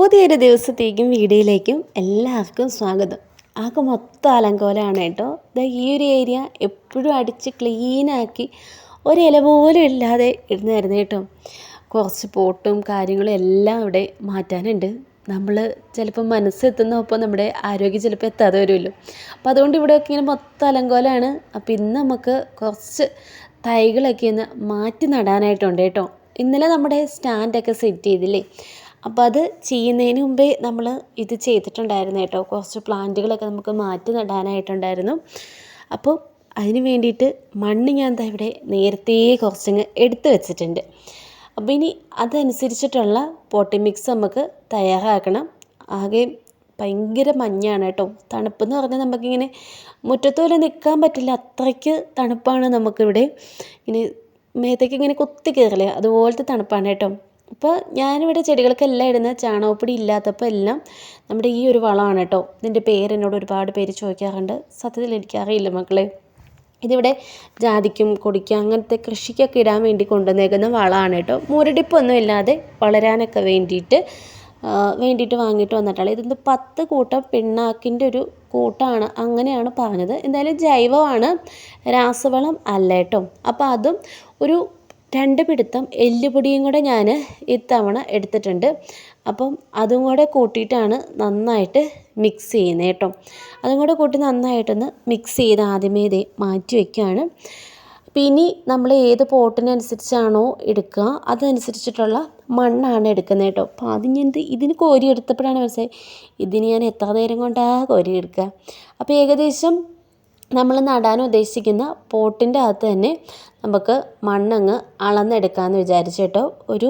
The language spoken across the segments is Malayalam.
പുതിയൊരു ദിവസത്തേക്കും വീഡിയോയിലേക്കും എല്ലാവർക്കും സ്വാഗതം. ആകെ മൊത്തം അലങ്കോലമാണ് കേട്ടോ. ഇത് ഈ ഒരു ഏരിയ എപ്പോഴും അടിച്ച് ക്ലീനാക്കി ഒരു ഇല പോലും ഇല്ലാതെ ഇടുന്നായിരുന്നു കേട്ടോ. കുറച്ച് പോട്ടും കാര്യങ്ങളും എല്ലാം ഇവിടെ മാറ്റാനുണ്ട്. നമ്മൾ ചിലപ്പോൾ മനസ്സെത്തുന്നപ്പോൾ നമ്മുടെ ആരോഗ്യം ചിലപ്പോൾ എത്താതെ വരുമല്ലോ. അപ്പോൾ അതുകൊണ്ട് ഇവിടെയൊക്കെ ഇങ്ങനെ മൊത്തം അലങ്കോലമാണ് അപ്പോൾ ഇന്ന് നമുക്ക് കുറച്ച് തൈകളൊക്കെ ഒന്ന് മാറ്റി നടാനായിട്ടുണ്ട് കേട്ടോ. ഇന്നലെ നമ്മുടെ സ്റ്റാൻഡൊക്കെ സെറ്റ് ചെയ്തില്ലേ? അപ്പോൾ അത് ചെയ്യുന്നതിന് മുമ്പേ നമ്മൾ ഇത് ചെയ്തിട്ടുണ്ടായിരുന്നു കേട്ടോ. കുറച്ച് പ്ലാന്റുകളൊക്കെ നമുക്ക് മാറ്റി നടാനായിട്ടുണ്ടായിരുന്നു. അപ്പോൾ അതിന് വേണ്ടിയിട്ട് മണ്ണ് ഞാൻ ദാ ഇവിടെ നേരത്തെ കുറച്ചങ്ങ് എടുത്ത് വെച്ചിട്ടുണ്ട്. അപ്പോൾ ഇനി അതനുസരിച്ചിട്ടുള്ള പോട്ടി മിക്സ് നമുക്ക് തയ്യാറാക്കണം. ആകെ ഭയങ്കര മഞ്ഞാണ് കേട്ടോ. തണുപ്പെന്ന് പറഞ്ഞാൽ നമുക്കിങ്ങനെ മുറ്റത്തോലെ നിൽക്കാൻ പറ്റില്ല. അത്രയ്ക്ക് തണുപ്പാണ് നമുക്കിവിടെ. ഇങ്ങനെ മേത്തേക്ക് ഇങ്ങനെ കുത്തി കയറില്ലേ അതുപോലത്തെ തണുപ്പാണ് കേട്ടോ. അപ്പോൾ ഞാനിവിടെ ചെടികൾക്കെല്ലാം ഇടുന്ന ചാണകപ്പൊടി ഇല്ലാത്തപ്പോൾ എല്ലാം നമ്മുടെ ഈ ഒരു വളമാണ് കേട്ടോ. ഇതിന്റെ പേര് എന്നോട് ഒരുപാട് പേര് ചോദിക്കാറുണ്ട്. സത്യത്തിൽ എനിക്കറിയില്ല മക്കളെ. ഇതിവിടെ ജാതിക്കും കൊടിക്കും അങ്ങനത്തെ കൃഷിക്കൊക്കെ ഇടാൻ വേണ്ടി കൊണ്ടുവന്നേക്കുന്ന വളമാണ് കേട്ടോ. മുരടിപ്പൊന്നും ഇല്ലാതെ വളരാനൊക്കെ വേണ്ടിയിട്ട് വേണ്ടിയിട്ട് വാങ്ങിയിട്ട് വന്നിട്ടാണ്. ഇതിന് പത്ത് കൂട്ടം പിണ്ണാക്കിന്റെ ഒരു കൂട്ടമാണ് അങ്ങനെയാണ് പറഞ്ഞത്. എന്തായാലും ജൈവമാണ് രാസവളം അല്ല കേട്ടോ. അപ്പോൾ അതും ഒരു രണ്ട് പിടുത്തം എല്ലുപൊടിയും കൂടെ ഞാൻ ഇത്തവണ എടുത്തിട്ടുണ്ട്. അപ്പം അതും കൂടെ കൂട്ടിയിട്ടാണ് നന്നായിട്ട് മിക്സ് ചെയ്യുന്നത് കേട്ടോ. അതും കൂടെ കൂട്ടി നന്നായിട്ടൊന്ന് മിക്സ് ചെയ്ത് ആദ്യമേ ഇതേ മാറ്റി വയ്ക്കുകയാണ് പിന്നെ നമ്മൾ ഏത് പോട്ടിനനുസരിച്ചാണോ എടുക്കുക അതനുസരിച്ചിട്ടുള്ള മണ്ണാണ് എടുക്കുന്നത് കേട്ടോ. അപ്പോൾ അത് ഞാൻ ഇതിന് കോരി എടുത്തപ്പോഴാണ് മനസ്സിലായി ഇതിന് ഞാൻ എത്ര നേരം കൊണ്ടാണ് കോരി എടുക്കുക? അപ്പോൾ ഏകദേശം നമ്മൾ നടാൻ ഉദ്ദേശിക്കുന്ന പോട്ടിന്റെ അകത്ത് തന്നെ നമുക്ക് മണ്ണങ്ങ് അളന്നെടുക്കാമെന്ന് വിചാരിച്ചിട്ടോ ഒരു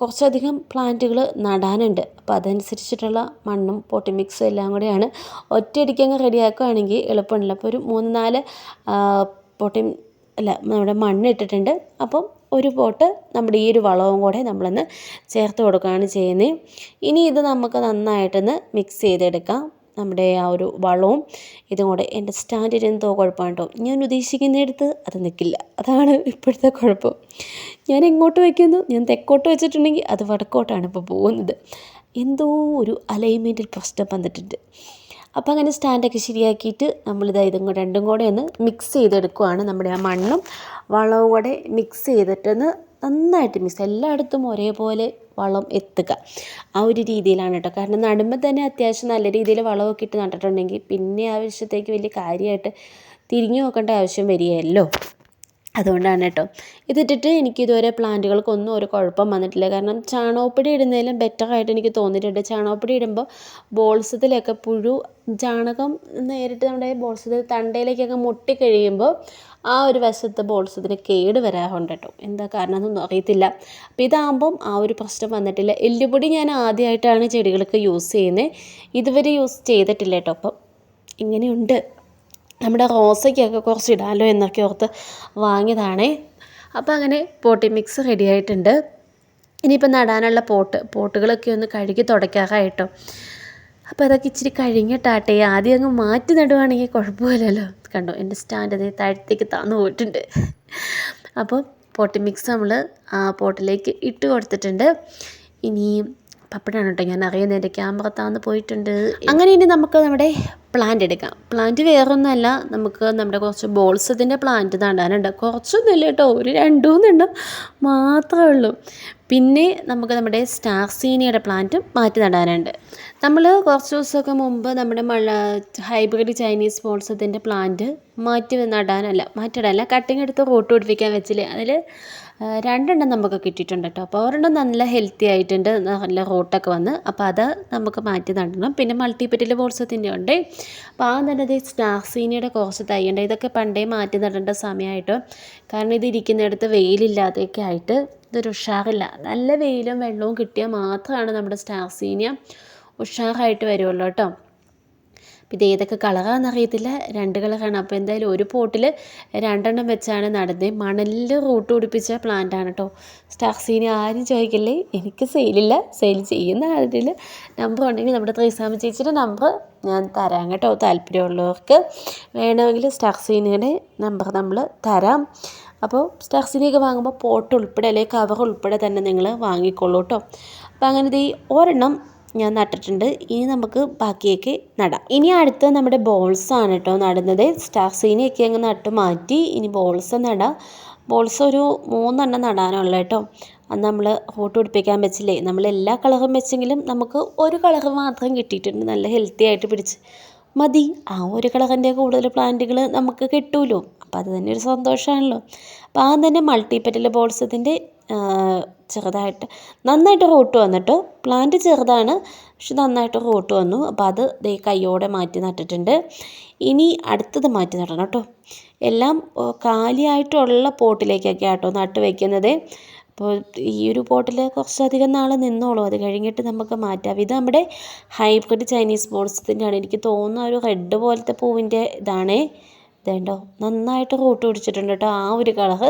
കുറച്ചധികം പ്ലാന്റുകൾ നടാനുണ്ട്. അപ്പോൾ അതനുസരിച്ചിട്ടുള്ള മണ്ണും പോട്ടി മിക്സും എല്ലാം കൂടെയാണ് ഒറ്റയടിക്കങ്ങ് റെഡിയാക്കുകയാണെങ്കിൽ എളുപ്പമുണ്ടല്ലോ. അപ്പോൾ ഒരു മൂന്ന് നാല് പോട്ടി അല്ല നമ്മുടെ മണ്ണ് ഇട്ടിട്ടുണ്ട്. അപ്പം ഒരു പോട്ട് നമ്മുടെ ഈ ഒരു വളവും കൂടെ നമ്മളൊന്ന് ചേർത്ത് കൊടുക്കുകയാണ് ചെയ്യുന്നത്. ഇനി ഇത് നമുക്ക് നന്നായിട്ടൊന്ന് മിക്സ് ചെയ്തെടുക്കാം. നമ്മുടെ ആ ഒരു വളവും ഇതും കൂടെ എന്റെ സ്റ്റാൻഡിന് എന്തോ കുഴപ്പമാണ് കേട്ടോ ഞാൻ ഉദ്ദേശിക്കുന്നിടത്ത് അത് നിൽക്കില്ല. അതാണ് ഇപ്പോഴത്തെ കുഴപ്പം. ഞാൻ എങ്ങോട്ട് വയ്ക്കുന്നു? ഞാൻ തെക്കോട്ട് വെച്ചിട്ടുണ്ടെങ്കിൽ അത് വടക്കോട്ടാണ് ഇപ്പോൾ പോകുന്നത്. എന്തോ ഒരു അലൈൻമെന്റിൽ പ്രശ്നം വന്നിട്ടുണ്ട്. അപ്പോൾ അങ്ങനെ സ്റ്റാൻഡൊക്കെ ശരിയാക്കിയിട്ട് നമ്മളിതാ ഇതും രണ്ടും കൂടെ ഒന്ന് മിക്സ് ചെയ്തെടുക്കുവാണ് നമ്മുടെ ആ മണ്ണും വളവും കൂടെ മിക്സ് ചെയ്തിട്ടൊന്ന് നന്നായിട്ട് മിക്സ് എല്ലായിടത്തും ഒരേപോലെ വളം എത്തുക. ആ ഒരു രീതിയിലാണ് കേട്ടോ കാരണം നടുമ്പോൾ തന്നെ അത്യാവശ്യം നല്ല രീതിയിൽ വളമൊക്കെ ഇട്ട് നട്ടിട്ടുണ്ടെങ്കിൽ പിന്നെ ആവശ്യത്തേക്ക് വലിയ കാര്യമായിട്ട് തിരിഞ്ഞു നോക്കേണ്ട ആവശ്യം വരികയല്ലോ. അതുകൊണ്ടാണ് കേട്ടോ ഇതിട്ടിട്ട് എനിക്ക് ഇതുവരെ പ്ലാന്റുകൾക്കൊന്നും ഒരു കുഴപ്പം വന്നിട്ടില്ല. കാരണം ചാണകപ്പൊടി ഇടുന്നതിലും ബെറ്ററായിട്ട് എനിക്ക് തോന്നിയിട്ടുണ്ട്. ചാണകപ്പൊടി ഇടുമ്പോൾ ബോൾസത്തിലൊക്കെ പുഴു ചാണകം നേരിട്ട് നമ്മുടെ ബോൾസത്തിൽ തണ്ടയിലേക്കൊക്കെ മുട്ടി കഴിയുമ്പോൾ ആ ഒരു വശത്ത് ബോൾസത്തിന് കേട് വരാറുണ്ട് കേട്ടോ എന്താ കാരണം എന്നൊന്നും അറിയത്തില്ല. അപ്പോൾ ഇതാകുമ്പം ആ ഒരു പ്രശ്നം വന്നിട്ടില്ല. എല്ലുപൊടി ഞാൻ ആദ്യമായിട്ടാണ് ചെടികൾക്ക് യൂസ് ചെയ്യുന്നത് ഇതുവരെ യൂസ് ചെയ്തിട്ടില്ല കേട്ടോ അപ്പം ഇങ്ങനെയുണ്ട്. നമ്മുടെ റോസയ്ക്കൊക്കെ കുറച്ച് ഇടാമല്ലോ എന്നൊക്കെ ഓർത്ത് വാങ്ങിയതാണേ. അപ്പോൾ അങ്ങനെ പോട്ടി മിക്സ് റെഡി ആയിട്ടുണ്ട്. ഇനിയിപ്പോൾ നടാനുള്ള പോട്ട് പോട്ടുകളൊക്കെ ഒന്ന് കഴുകി തുടയ്ക്കാറായിട്ടോ. അപ്പോൾ അതൊക്കെ ഇച്ചിരി കഴിഞ്ഞിട്ടാട്ടെ. ആദ്യം അങ്ങ് മാറ്റി നടുവാണെങ്കിൽ കുഴപ്പമില്ലല്ലോ. കണ്ടോ? എന്റെ സ്റ്റാൻഡ് അതേ താഴത്തേക്ക് താന്നു പോയിട്ടുണ്ട്. അപ്പോൾ പോട്ടി മിക്സ് നമ്മൾ ആ പോട്ടിലേക്ക് ഇട്ട് കൊടുത്തിട്ടുണ്ട്. ഇനി പപ്പടാണ് കേട്ടോ. ഞാൻ അറിയുന്നത് എന്റെ ക്യാമറ താന്ന് പോയിട്ടുണ്ട്. അങ്ങനെ ഇനി നമുക്ക് നമ്മുടെ പ്ലാന്റ് എടുക്കാം. പ്ലാന്റ് വേറൊന്നുമല്ല. നമുക്ക് നമ്മുടെ കുറച്ച് ബോൾസ് ബോൾസത്തിന്റെ പ്ലാന്റ് നടാനുണ്ട്. കുറച്ചൊന്നുമില്ല കേട്ടോ. ഒരു രണ്ട് മൂന്നെണ്ണം മാത്രമേ ഉള്ളൂ. പിന്നെ നമുക്ക് നമ്മുടെ സ്റ്റാർ സീനിയുടെ പ്ലാന്റും മാറ്റി നടാനുണ്ട്. നമ്മൾ കുറച്ച് ദിവസമൊക്കെ മുമ്പ് നമ്മുടെ മഴ ഹൈബ്രിഡ് ചൈനീസ് ബോൾസ് ബോൾസത്തിന്റെ പ്ലാന്റ് മാറ്റി നടാനല്ല മാറ്റിടാനല്ല കട്ടിങ് എടുത്ത് റൂട്ട് പിടിപ്പിക്കാൻ വെച്ചില്ലേ. അതിൽ രണ്ടെണ്ണം നമുക്ക് കിട്ടിയിട്ടുണ്ട് കേട്ടോ. അപ്പോൾ ഒരെണ്ണം നല്ല ഹെൽത്തി ആയിട്ടുണ്ട് നല്ല റോട്ടൊക്കെ വന്ന്. അപ്പോൾ അത് നമുക്ക് മാറ്റി നടണം. പിന്നെ മൾട്ടിപ്പറ്റിൽ ബോൾസത്തിന്റെ ഉണ്ട്. അപ്പോൾ ആ നല്ലത് സ്റ്റാർസീനിയുടെ കുറച്ച് തയ്യുണ്ട് ഇതൊക്കെ പണ്ടേ മാറ്റി നടേണ്ട സമയമായിട്ട്. കാരണം ഇത് ഇരിക്കുന്നിടത്ത് വെയിലില്ലാതെയൊക്കെ ആയിട്ട് ഇതൊരു ഉഷാറില്ല. നല്ല വെയിലും വെള്ളവും കിട്ടിയാൽ മാത്രമാണ് നമ്മുടെ സ്റ്റാർസീനിയ ഉഷാറായിട്ട് വരുള്ളൂ കേട്ടോ. ഇത് ഏതൊക്കെ കളറാണെന്ന് അറിയത്തില്ല രണ്ട് കളറാണ്. അപ്പോൾ എന്തായാലും ഒരു പോട്ടിൽ രണ്ടെണ്ണം വെച്ചാണ് നടന്നത് മണലിൽ റൂട്ട് പിടിപ്പിച്ച പ്ലാന്റ് ആണ് കേട്ടോ സ്റ്റാർസീനി ആരും ചോദിക്കില്ലേ? എനിക്ക് സെയിലില്ല സെയിൽ ചെയ്യുന്ന ആളിൽ നമ്പർ ഉണ്ടെങ്കിൽ നമ്മുടെ ത്രീസാമ ചേച്ചിയുടെ നമ്പർ ഞാൻ തരാം കേട്ടോ. താല്പര്യമുള്ളവർക്ക് വേണമെങ്കിൽ സ്റ്റാർസീനിയുടെ നമ്പർ നമ്മൾ തരാം. അപ്പോൾ സ്റ്റാർസിനെയൊക്കെ വാങ്ങുമ്പോൾ പോട്ട് ഉൾപ്പെടെ അല്ലെങ്കിൽ കവർ ഉൾപ്പെടെ തന്നെ നിങ്ങൾ വാങ്ങിക്കോളൂ കേട്ടോ അപ്പോൾ അങ്ങനെ ഈ ഒരെണ്ണം ഞാൻ നട്ടിട്ടുണ്ട്. ഇനി നമുക്ക് ബാക്കിയൊക്കെ നടാം. ഇനി അടുത്ത നമ്മുടെ ബോൾസ് ആണ് കേട്ടോ നടുന്നത്. സ്റ്റാർ സീനിയൊക്കെ അങ്ങ് നട്ട് മാറ്റി. ഇനി ബോൾസ് നടാം. ബോൾസ് ഒരു മൂന്നെണ്ണം നടാനുള്ള കേട്ടോ അത് നമ്മൾ ഫോട്ടോ പിടിപ്പിക്കാൻ വെച്ചില്ലേ? നമ്മൾ എല്ലാ കളറും വെച്ചെങ്കിലും നമുക്ക് ഒരു കളർ മാത്രം കിട്ടിയിട്ടുണ്ട്. നല്ല ഹെൽത്തി ആയിട്ട് പിടിച്ച്. മതി. ആ ഒരു കളറിന്റെ കൂടുതൽ പ്ലാന്റുകൾ നമുക്ക് കിട്ടുമല്ലോ അപ്പോൾ അത് തന്നെ ഒരു സന്തോഷമാണല്ലോ അപ്പോൾ ആ തന്നെ മൾട്ടി പെറ്റൽ ബോൾസത്തിന്റെ ചെറുതായിട്ട് നന്നായിട്ട് റൂട്ട് വന്നിട്ട്. പ്ലാന്റ് ചെറുതാണ് പക്ഷെ നന്നായിട്ട് റൂട്ട് വന്നു. അപ്പോൾ അത് ദേ കയ്യോടെ മാറ്റി നട്ടിട്ടുണ്ട്. ഇനി അടുത്തത് മാറ്റി നടണം കേട്ടോ. എല്ലാം കാലിയായിട്ടുള്ള പോട്ടിലേക്കൊക്കെ ആട്ടോ നട്ട് വയ്ക്കുന്നത് അപ്പോൾ ഈ ഒരു പോട്ടിൽ കുറച്ചധികം നാൾ നിന്നോളൂ. അത് കഴിഞ്ഞിട്ട് നമുക്ക് മാറ്റാം. ഇത് നമ്മുടെ ഹൈബ്രിഡ് ചൈനീസ് ബോൾസത്തിന്റെയാണ് എനിക്ക് തോന്നുന്ന ഒരു റെഡ് പോലത്തെ പൂവിന്റെ ഇതാണേ. ഇതേണ്ടോ? നന്നായിട്ട് റൂട്ട് പിടിച്ചിട്ടുണ്ട് കേട്ടോ ആ ഒരു കളർ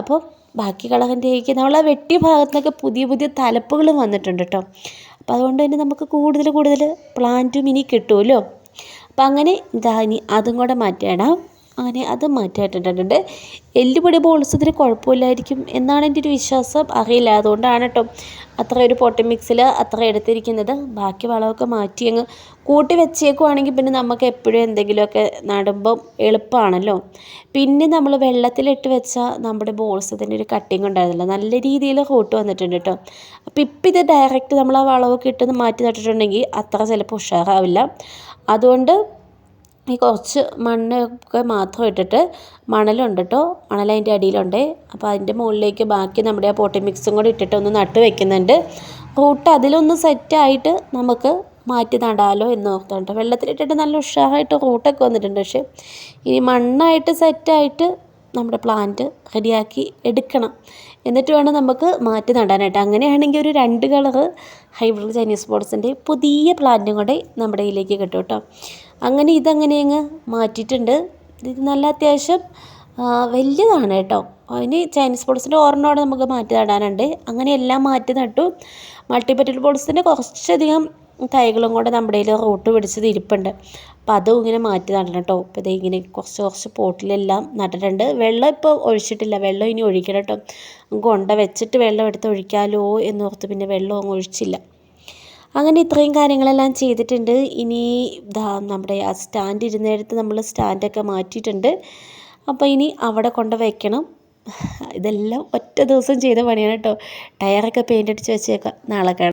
അപ്പോൾ ബാക്കി കളകന്റെയൊക്കെ നമ്മളെ വെട്ടിയ ഭാഗത്തൊക്കെ പുതിയ പുതിയ തലപ്പുകൾ വന്നിട്ടുണ്ട് കേട്ടോ. അപ്പോൾ അതുകൊണ്ട് തന്നെ നമുക്ക് കൂടുതൽ കൂടുതൽ പ്ലാന്റും ഇനി കിട്ടുമല്ലോ. അപ്പം അങ്ങനെ ഇതാ ഇനി അതും കൂടെ മാറ്റിയിടാം. അങ്ങനെ അത് മാറ്റിയിട്ടുണ്ടായിട്ടുണ്ട് എല്ലുപൊടി ബോൾസ് ഇതിന് കുഴപ്പമില്ലായിരിക്കും എന്നാണ് എന്റെ ഒരു വിശ്വാസം. അറിയില്ല. അതുകൊണ്ടാണ് കേട്ടോ അത്ര ഒരു പൊട്ടി മിക്സിൽ അത്ര എടുത്തിരിക്കുന്നത്. ബാക്കി വളമൊക്കെ മാറ്റി അങ്ങ് കൂട്ടി വെച്ചേക്കുവാണെങ്കിൽ പിന്നെ നമുക്ക് എപ്പോഴും എന്തെങ്കിലുമൊക്കെ നടുമ്പം എളുപ്പമാണല്ലോ. പിന്നെ നമ്മൾ വെള്ളത്തിലിട്ട് വെച്ചാൽ നമ്മുടെ ബോൾസ് ഇതിന്റെ ഒരു കട്ടിങ് ഉണ്ടായിരുന്നില്ല. നല്ല രീതിയിൽ റൂട്ട് വന്നിട്ടുണ്ട് കേട്ടോ. അപ്പോൾ ഇപ്പം ഇത് ഡയറക്റ്റ് നമ്മൾ ആ വളമൊക്കെ ഇട്ടൊന്ന് മാറ്റി നട്ടിട്ടുണ്ടെങ്കിൽ അത്ര ചിലപ്പോൾ ഉഷാറാവില്ല. അതുകൊണ്ട് ഈ കുറച്ച് മണ്ണൊക്കെ മാത്രം ഇട്ടിട്ട് മണലുണ്ട് കേട്ടോ മണൽ അതിന്റെ അടിയിലുണ്ട്. അപ്പോൾ അതിന്റെ മുകളിലേക്ക് ബാക്കി നമ്മുടെ ആ പോട്ടി മിക്സും കൂടി ഇട്ടിട്ട് ഒന്ന് നട്ട് വെക്കുന്നുണ്ട്. റൂട്ട് അതിലൊന്ന് സെറ്റായിട്ട് നമുക്ക് മാറ്റി നടാലോ എന്ന് ഓർത്തുണ്ട്. വെള്ളത്തിലിട്ടിട്ട് നല്ല ഉഷാറായിട്ട് റൂട്ടൊക്കെ വന്നിട്ടുണ്ട്. പക്ഷേ ഈ മണ്ണായിട്ട് സെറ്റായിട്ട് നമ്മുടെ പ്ലാന്റ് റെഡിയാക്കി എടുക്കണം. എന്നിട്ട് വേണം നമുക്ക് മാറ്റി നടാനായിട്ട്. അങ്ങനെയാണെങ്കിൽ ഒരു രണ്ട് കളറ് ഹൈബ്രിഡ് ചൈനീസ് ബോർഡ്സിന്റെ പുതിയ പ്ലാന്റും കൂടെ നമ്മുടെ ഇതിലേക്ക് കിട്ടും കേട്ടോ. അങ്ങനെ ഇതങ്ങനെ അങ്ങ് മാറ്റിയിട്ടുണ്ട്. ഇത് നല്ല അത്യാവശ്യം വലിയതാണ് കേട്ടോ. അതിന് ചൈനീസ് ബോൾസിന്റെ ഓർണോടെ നമുക്ക് മാറ്റി നടാനുണ്ട്. അങ്ങനെ എല്ലാം മാറ്റി നട്ടു. മൾട്ടിപ്പറ്റൽ ബോൾസിന്റെ കുറച്ചധികം തൈകളും കൂടെ നമ്മുടെ കയ്യിൽ റൂട്ട് പിടിച്ചത് ഇരിപ്പുണ്ട് അപ്പം അതും ഇങ്ങനെ മാറ്റി നടണം കേട്ടോ. അപ്പോൾ ഇതേ ഇങ്ങനെ കുറച്ച് കുറച്ച് പോട്ടിലെല്ലാം നട്ടിട്ടുണ്ട്. വെള്ളം ഇപ്പോൾ ഒഴിച്ചിട്ടില്ല. വെള്ളം ഇനി ഒഴിക്കണം കേട്ടോ. കൊണ്ട വെച്ചിട്ട് വെള്ളം എടുത്ത് ഒഴിക്കാമല്ലോ എന്നോർത്ത് പിന്നെ വെള്ളം അങ്ങ് ഒഴിച്ചില്ല. അങ്ങനെ ഇത്രയും കാര്യങ്ങളെല്ലാം ചെയ്തിട്ടുണ്ട്. ഇനി നമ്മുടെ ആ സ്റ്റാൻഡ് ഇരുന്നിടത്ത് നമ്മൾ സ്റ്റാൻഡൊക്കെ മാറ്റിയിട്ടുണ്ട്. അപ്പോൾ ഇനി അവിടെ കൊണ്ട് വയ്ക്കണം ഇതെല്ലാം ഒറ്റ ദിവസം ചെയ്ത പണിയാണ് കേട്ടോ. ടയറൊക്കെ പെയിന്റ് അടിച്ച് വെച്ചേക്കാം. നാളെ കാണാം